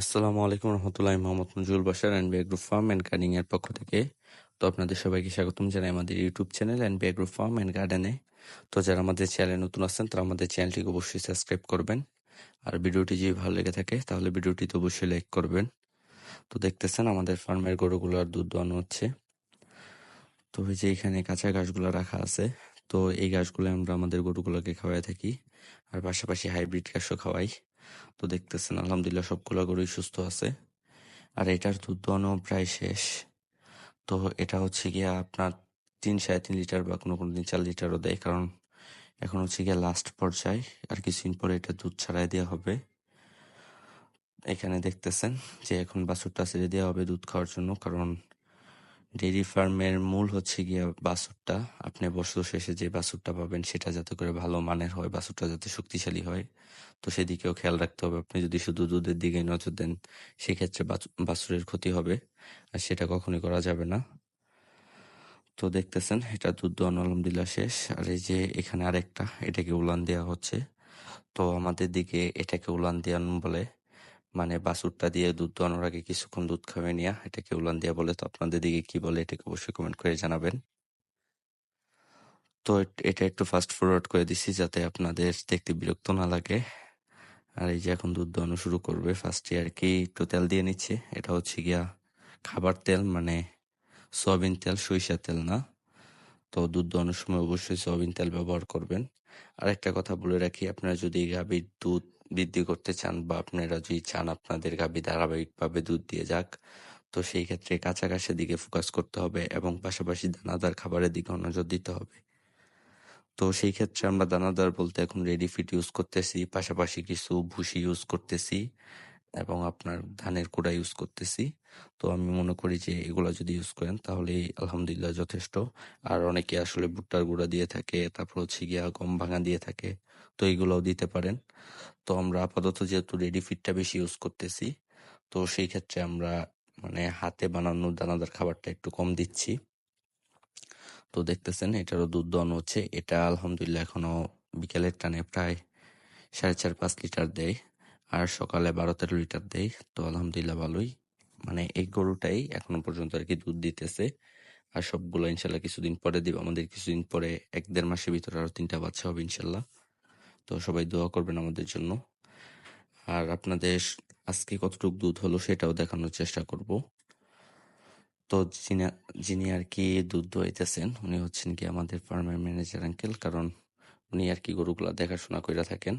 আসসালামু আলাইকুম Rahmatullah Mohammad Nazrul Basar and group farm and gardening এর পক্ষ থেকে। তো আপনাদের সবাইকে স্বাগতম জানাই আমাদের YouTube channel and group farm and গার্ডেনে। তো যারা আমাদের চ্যানেলে নতুন আসছেন তারা আমাদের চ্যানেলটিকে অবশ্যই সাবস্ক্রাইব করবেন। আর ভিডিওটি যদি ভালো লেগে থাকে, তাহলে ভিডিওটি তো অবশ্যই লাইক করবেন। তো দেখতেছেন, আমাদের ফার্মের গরুগুলো আর দুধ দোয়ানো হচ্ছে। তো ওই যে এখানে কাঁচা ঘাসগুলো রাখা আছে, তো এই ঘাসগুলো আমরা আমাদের গরুগুলোকে খাওয়াই থাকি। আর পাশাপাশি হাইব্রিড ঘাসও খাওয়াই। তো দেখতেছেন, আলহামদুলিল্লাহ সবগুলো গরুই সুস্থ আছে। আর এটার দুধ দোয়ানো প্রায় শেষ। তো এটা হচ্ছে গিয়া আপনার তিন সাড়ে তিন লিটার বা কোনো কোনো দিন চার লিটারও দেয়। কারণ এখন হচ্ছে গিয়া লাস্ট পর্যায়ে। আর কিছুদিন পরে এটা দুধ ছাড়াই দেওয়া হবে। এখানে দেখতেছেন যে এখন বাছুরটা ছেড়ে দেওয়া হবে দুধ খাওয়ার জন্য। কারণ ডেইরি ফার্মের মূল হচ্ছে গিয়া বাছুরটা। আপনি বছর শেষে যে বাছুরটা পাবেন, সেটা যাতে করে ভালো মানের হয়, বাছুরটা যাতে শক্তিশালী হয়। তো সেদিকেও খেয়াল রাখতে হবে। আপনি যদি শুধু দুধের দিকে নজর দেন, সেক্ষেত্রে বাছুরের ক্ষতি হবে। আর সেটা কখনোই করা যাবে না। তো দেখতেছেন, এটা দুধ দোয়ানো আলহামদুলিল্লাহ শেষ। আর এই যে এখানে আরেকটা, এটাকে উলান দেওয়া হচ্ছে। তো আমাদের দিকে এটাকে উলান দেওয়ান বলে মানে বাছুরটা দিয়ে দুধ দোয়ানোর আগে কিছুক্ষণ দুধ খাওয়াই নিয়া। এটাকে উলান দিয়া বলে? তো আপনাদের দিকে কি বলে, এটাকে অবশ্যই কমেন্ট করে জানাবেন। তো এটা একটু ফাস্ট ফরওয়ার্ড করে দিছি যাতে আপনাদের দেখতে বিরক্ত না লাগে। আর এই যে এখন দুধ দোয়ানো শুরু করবে ফার্স্টে আর কি, একটু তেল দিয়ে নিচ্ছে। এটা হচ্ছে গিয়া খাবার তেল মানে সয়াবিন তেল সরিষা তেল না? তো দুধ দোয়ানোর সময় অবশ্যই সয়াবিন তেল ব্যবহার করবেন। আর একটা কথা বলে রাখি, আপনারা যদি গাভীর দুধ বৃদ্ধি করতে চান বা আপনারা যদি চান আপনাদের গাভী ধারাবাহিকভাবে দুধ দিয়ে যাক, তো সেই ক্ষেত্রে ঘাসের দিকে ফোকাস করতে হবে এবং পাশাপাশি দানাদার খাবারের দিকেও নজর দিতে হবে। তো সেই ক্ষেত্রে আমরা দানাদার বলতে এখন রেডি ফিট ইউজ করতেছি, পাশাপাশি কিছু ভুসি ইউজ করতেছি এবং আপনার ধানের কুড়া ইউজ করতেছি। তো আমি মনে করি যে এগুলো যদি ইউজ করেন তাহলে আলহামদুলিল্লাহ যথেষ্ট। আর অনেকে আসলে ভুট্টার গুঁড়া দিয়ে থাকে, তারপর হচ্ছে গিয়া গম ভাঙা দিয়ে থাকে, তো এইগুলোও দিতে পারেন। তো আমরা আপাতত যেহেতু রেডি ফিটটা বেশি ইউজ করতেছি, তো সেই ক্ষেত্রে আমরা মানে হাতে বানানো দানাদার খাবারটা একটু কম দিচ্ছি। তো দেখতেছেন এটারও দুধ দোয়ানো হচ্ছে, এটা আলহামদুলিল্লাহ এখনও বিকেলের টানে প্রায় সাড়ে চার পাঁচ লিটার দেয়, আর সকালে বারো তেরো লিটার দেয়, তো আলহামদুলিল্লাহ ভালোই। মানে এই গরুটাই এখনও পর্যন্ত আর কি দুধ দিতেছে, আর সবগুলো ইনশাল্লাহ কিছুদিন পরে দিব, আমাদের কিছুদিন পরে এক দেড় মাসের ভিতরে আরও তিনটা বাচ্চা হবে ইনশাল্লাহ। তো সবাই দোয়া করবেন আমাদের জন্য। আর আপনাদের আজকে কতটুকু দুধ হলো সেটাও দেখানোর চেষ্টা করব। তো যিনি আর কি দুধ দোয়াইতেছেন, উনি হচ্ছেন কি আমাদের ফার্মের ম্যানেজার আঙ্কেল, কারণ উনি আর কি গরুগুলা দেখাশোনা করে থাকেন।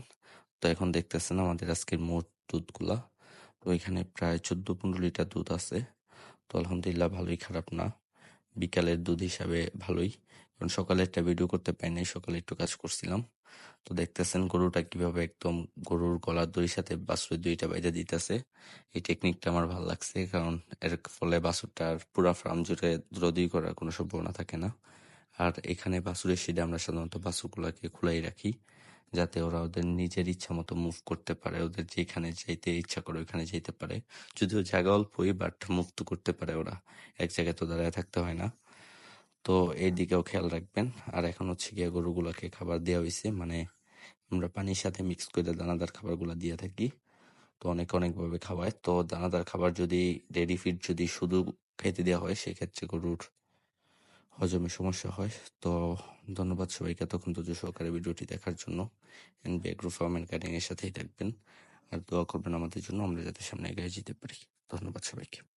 তো এখন দেখতেছেন আমাদের আজকের মোট দুধগুলা। তো এখানে প্রায় চোদ্দ পনেরো লিটার দুধ আছে। তো আলহামদুলিল্লাহ ভালোই খারাপ না। বিকালের দুধ হিসাবে ভালোই। কারণ সকালে একটা ভিডিও করতে পাই নাই, সকালে একটু কাজ করছিলাম। তো দেখতেছেন গরুটা কীভাবে একদম গরুর গলার দড়ির সাথে বাছুরের দুইটা বাইরে দিতেছে। এই টেকনিকটা আমার ভালো লাগছে, কারণ এর ফলে বাছুরটার পুরা ফার্ম জুড়ে দ্রোদী করার কোনো সম্ভাবনা থাকে না। আর এখানে বাছুরের সিডে আমরা সাধারণত বাছুরগুলোকে খোলাই রাখি, যাতে ওরা ওদের নিজের ইচ্ছা মতো মুভ করতে পারে, ওদের যেখানে যেতে ইচ্ছা করে ওইখানে যেতে পারে। যদিও জায়গা অল্পই বাট মুভ তো করতে পারে ওরা। এক জায়গায় তো দাঁড়ায় থাকতে হয় না। তো এই দিকেও খেয়াল রাখবেন। আর এখন হচ্ছে গিয়ে গরুগুলোকে খাবার দেওয়া হয়েছে মানে আমরা পানির সাথে মিক্স করে দানাদার খাবারগুলো দিয়ে থাকি। তো অনেক অনেকভাবে খাওয়ায়। তো দানাদার খাবার যদি রেডি ফিড যদি শুধু খেতে দেওয়া হয়, সেক্ষেত্রে গরুর হজমে সমস্যা হয়। তো ধন্যবাদ সবাইকে এতক্ষণ তো সহকারে ভিডিওটি দেখার জন্য। এন্ড ব্যাগ্রো ফার্ম অ্যান্ড গার্ডেনিংয়ের সাথেই থাকবেন। আর দোয়া করবেন আমাদের জন্য। আমরা যাতে সামনে এগিয়ে যেতে পারি। ধন্যবাদ সবাইকে।